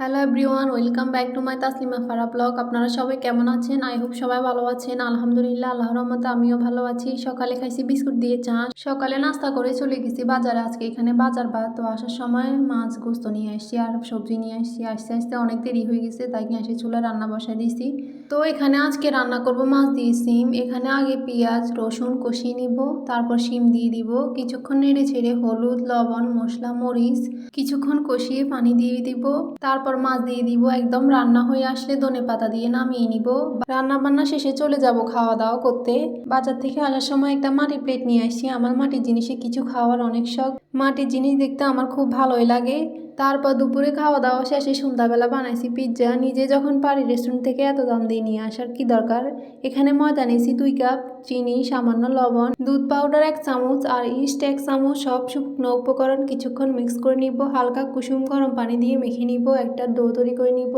Hello everyone welcome back to my Taslima Farah blog আপনারা সবাই কেমন আছেন? আই হোপ সবাই ভালো আছেন। আলহামদুলিল্লাহ, আল্লাহর রহমতে আমিও ভালো আছি। সকালে খাইছি বিস্কুট দিয়ে চা সকালে নাস্তা করে চলে গেছি বাজারে। আজকে এখানে বাজার বা, তো আসার সময় মাছ গোস্ত নিয়ে আসছি আর সবজি নিয়ে আসছি। আসতে আসতে অনেক দেরি হয়ে গেছে, তাই নিয়ে আসি চুলে রান্না বসাই দিয়েছি তো এখানে আজকে রান্না করব মাছ দিয়ে সিম। এখানে আগে পেঁয়াজ, রসুন কষিয়ে নিব, তারপর শিম দিয়ে দিব। কিছুক্ষণ নেড়ে ছেড়ে হলুদ, লবণ, মশলা, মরিচ কিছুক্ষণ কষিয়ে পানি দিয়ে দিব। তারপর মাছ দিয়ে দিব, একদম রান্না হয়ে আসলে ধনে পাতা দিয়ে নামিয়ে নিব। রান্না বান্না শেষে চলে যাব খাওয়া দাওয়া করতে। বাজার থেকে আসার সময় একটা মাটির প্লেট নিয়ে আসছি। আমার মাটির জিনিসে কিছু খাওয়ার অনেক শখ। মাটির জিনিস দেখতে আমার খুব ভালোই লাগে। তারপর দুপুরে খাওয়া দাওয়া শেষে সন্ধ্যাবেলা বানাইছি পিৎজা নিজে যখন পারি রেস্টুরেন্ট থেকে এত দাম দিয়ে নিয়ে আসার কি দরকার? এখানে ময়দা নিয়েছি দুই কাপ চিনি, সামান্য লবণ, দুধ পাউডার এক চামচ আর ইস্ট এক চামচ, সব শুকনো উপকরণ কিছুক্ষণ মিক্স করে নিব। হালকা কুসুম গরম পানি দিয়ে মেখে নিব, একটা ডো তৈরি করে নিব।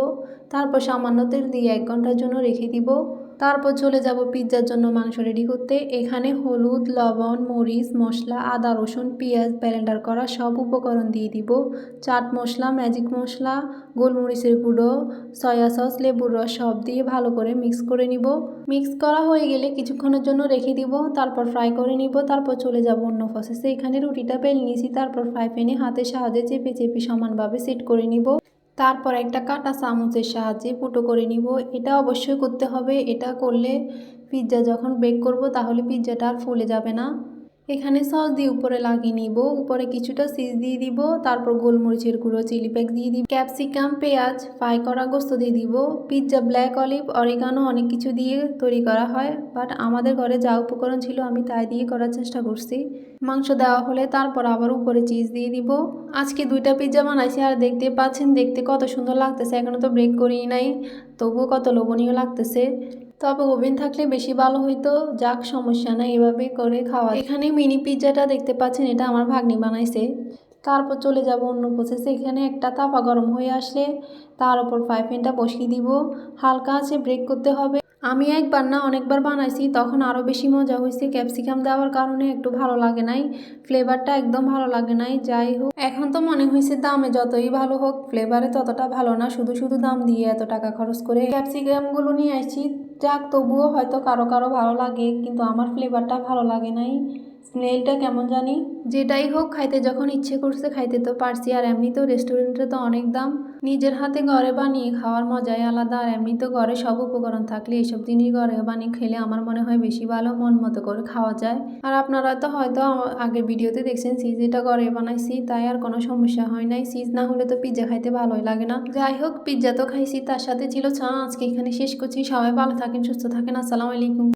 তারপর সামান্য তেল দিয়ে এক ঘণ্টার জন্য রেখে দিব। তারপর চলে যাব পিৎজার জন্য মাংস রেডি করতে। এখানে হলুদ, লবণ, মরিচ, মশলা, আদা, রসুন, পেঁয়াজ ব্লেন্ডার করা সব উপকরণ দিয়ে দিব। চাট মশলা ম্যাজিক মশলা, গোলমরিচের গুঁড়ো সয়া সস লেবুর রস সব দিয়ে ভালো করে মিক্স করে নিব। মিক্স করা হয়ে গেলে কিছুক্ষণের জন্য রেখে দিব, তারপর ফ্রাই করে নিব, তারপর চলে যাব অন্য প্রসেসে এখানে রুটিটা বেল নিয়েছি, তারপর ফ্রাই প্যানে হাতের সাহায্যে চেপে চেপে সমানভাবে সেট করে নিব। তারপর একটা কাটা চামচের সাহায্যে ফুটো করে নিব। এটা অবশ্যই করতে হবে। এটা করলে পিৎজা যখন বেক করব, তাহলে পিৎজাটা আর ফুলে যাবে না। এখানে সস দিয়ে উপরে লাগিয়ে নিব। উপরে কিছুটা চিজ দিয়ে দিব, তারপর গোলমরিচের গুঁড়ো, চিলি প্যাক দিয়ে দিব, ক্যাপসিকাম, পেঁয়াজ, ফ্রাই করা গোস্ত দিয়ে দিব, পিৎজা, ব্ল্যাক অলিভ, অরিগানো অনেক কিছু দিয়ে তৈরি করা হয়, বাট আমাদের ঘরে যা উপকরণ ছিল আমি তাই দিয়ে করার চেষ্টা করছি। মাংস দেওয়া হলে তারপর আবার উপরে চিজ দিয়ে দিব। আজকে দুইটা পিৎজা বানাইছি আর দেখতে পাচ্ছেন, দেখতে কত সুন্দর লাগতেছে, এখনও তো ব্রেক করিই নাই, তবুও কত লোভনীয় লাগতেছে। তবে ওভেন থাকলে বেশি ভালো হইতো। যাক, সমস্যা নাই এভাবে করে খাওয়া এখানে মিনি পিৎজাটা দেখতে পাচ্ছেন, এটা আমার ভাগ্নি বানাইছে। তারপর চলে যাব অন্য প্রসেসে এখানে একটা তাপা গরম হয়ে আসলে তার উপর ফ্রাই প্যানটা বসিয়ে দিব। হালকা আছে ব্রেক করতে হবে। আমি একবার না অনেকবার বানাইছি, তখন আরও বেশি মজা হয়েছে। ক্যাপসিকাম দেওয়ার কারণে একটু ভালো লাগে নাই। ফ্লেভারটা একদম ভালো লাগে নাই, যাই হোক। এখন তো মনে হয়েছে দামে যতই ভালো হোক ফ্লেভারে ততটা ভালো না। শুধু শুধু দাম দিয়ে এত টাকা খরচ করে ক্যাপসিকামগুলো নিয়ে আসছি। যাক, তবুও হয়তো কারও কারও ভালো লাগে, কিন্তু আমার ফ্লেভারটা ভালো লাগে নাই। স্মেলটা কেমন জানি? যেটাই হোক, খাইতে যখন ইচ্ছে করছে খাইতে তো পারছি, আর এমনি তো রেস্টুরেন্টে তো অনেক দাম। নিজের হাতে ঘরে বানিয়ে খাওয়ার মজাই আলাদা, আর এমনি তো ঘরে সব উপকরণ থাকলে এইসব জিনিস ঘরে বানিয়ে খেলে আমার মনে হয় বেশি ভালো মন মতো করে খাওয়া যায়। আর আপনারা তো হয়তো আগের ভিডিওতে দেখছেন সিজ এটা ঘরে বানাইছি, তাই আর কোনো সমস্যা হয় নাই। সিজ না হলে তো পিৎজা খাইতে ভালোই লাগে না। যাই হোক পিৎজা তো খাইছি, তার সাথে ছিল চা, আজকে এখানে শেষ করছি, সবাই ভালো থাকেন সুস্থ থাকেন আসসালামু আলাইকুম।